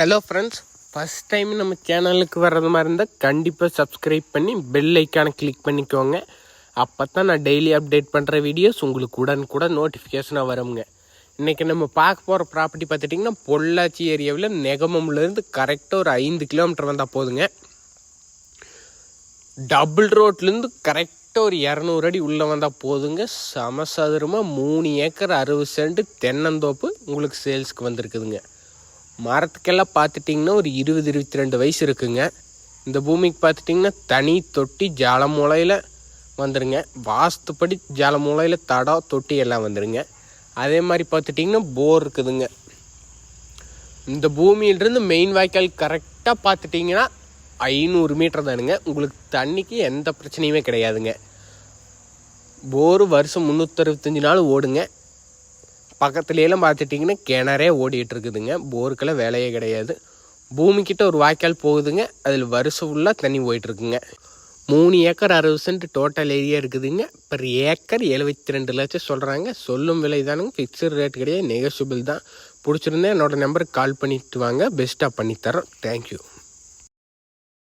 Hello friends first time நம்ம சேனலுக்கு வர்றது மாதிரி இருந்தால் கண்டிப்பாக சப்ஸ்கிரைப் பண்ணி பெல் ஐக்கானை கிளிக் பண்ணிக்கோங்க. அப்போ தான் நான் டெய்லி அப்டேட் பண்ணுற வீடியோஸ் உங்களுக்கு உடனுக்குடன் நோட்டிஃபிகேஷனாக வருங்க. இன்றைக்கி நம்ம பார்க்க போகிற ப்ராப்பர்ட்டி பார்த்துட்டிங்கன்னா பொள்ளாச்சி ஏரியாவில் நெகமம்லேருந்து கரெக்டாக ஒரு ஐந்து கிலோமீட்டர் வந்தால் போதுங்க. டபுள் ரோட்லேருந்து கரெக்டாக ஒரு இரநூறு அடி உள்ளே வந்தால் போதுங்க. சமசதுரமாக மூணு ஏக்கர் அறுபது சென்ட் தென்னந்தோப்பு உங்களுக்கு சேல்ஸ்க்கு வந்திருக்குதுங்க. மரத்துக்கெல்லாம் பார்த்துட்டிங்கன்னா ஒரு இருபது இருபத்தி ரெண்டு வயசு இருக்குங்க. இந்த பூமிக்கு பார்த்துட்டிங்கன்னா தனி தொட்டி ஜாலமூலையில் வந்துருங்க. வாஸ்துப்படி ஜாலமூலையில் தடம் தொட்டி எல்லாம் வந்துருங்க. அதே மாதிரி பார்த்துட்டிங்கன்னா போர் இருக்குதுங்க. இந்த பூமியிலிருந்து மெயின் வாய்க்கால் கரெக்டாக பார்த்துட்டிங்கன்னா ஐநூறு மீட்டர் தானுங்க. உங்களுக்கு தண்ணிக்கு எந்த பிரச்சனையுமே கிடையாதுங்க. போர் வருஷம் முந்நூற்றறுபத்தஞ்சு நாள் ஓடுங்க. பக்கத்துலேயெல்லாம் பார்த்துட்டிங்கன்னா கிணறே ஓடிட்டு இருக்குதுங்க போருக்கெல்லாம் வேலையே கிடையாது. பூமிக்கிட்ட ஒரு வாய்க்கால் போகுதுங்க. அதில் வருஷம் ஃபுல்லாக தண்ணி போயிட்டுருக்குங்க. மூணு ஏக்கர் அறுபது சென்ட் டோட்டல் ஏரியா இருக்குதுங்க. பெர் ஏக்கர் எழுபத்தி ரெண்டு லட்சம் சொல்கிறாங்க சொல்லும் விலை தானுங்க. ஃபிக்ஸ்டு ரேட் கிடையாது. நெகோசியபிள் தான். பிடிச்சிருந்தேன் என்னோட நம்பருக்கு கால் பண்ணிட்டு வாங்க. பெஸ்ட்டாக பண்ணித்தரோம் தேங்க்யூ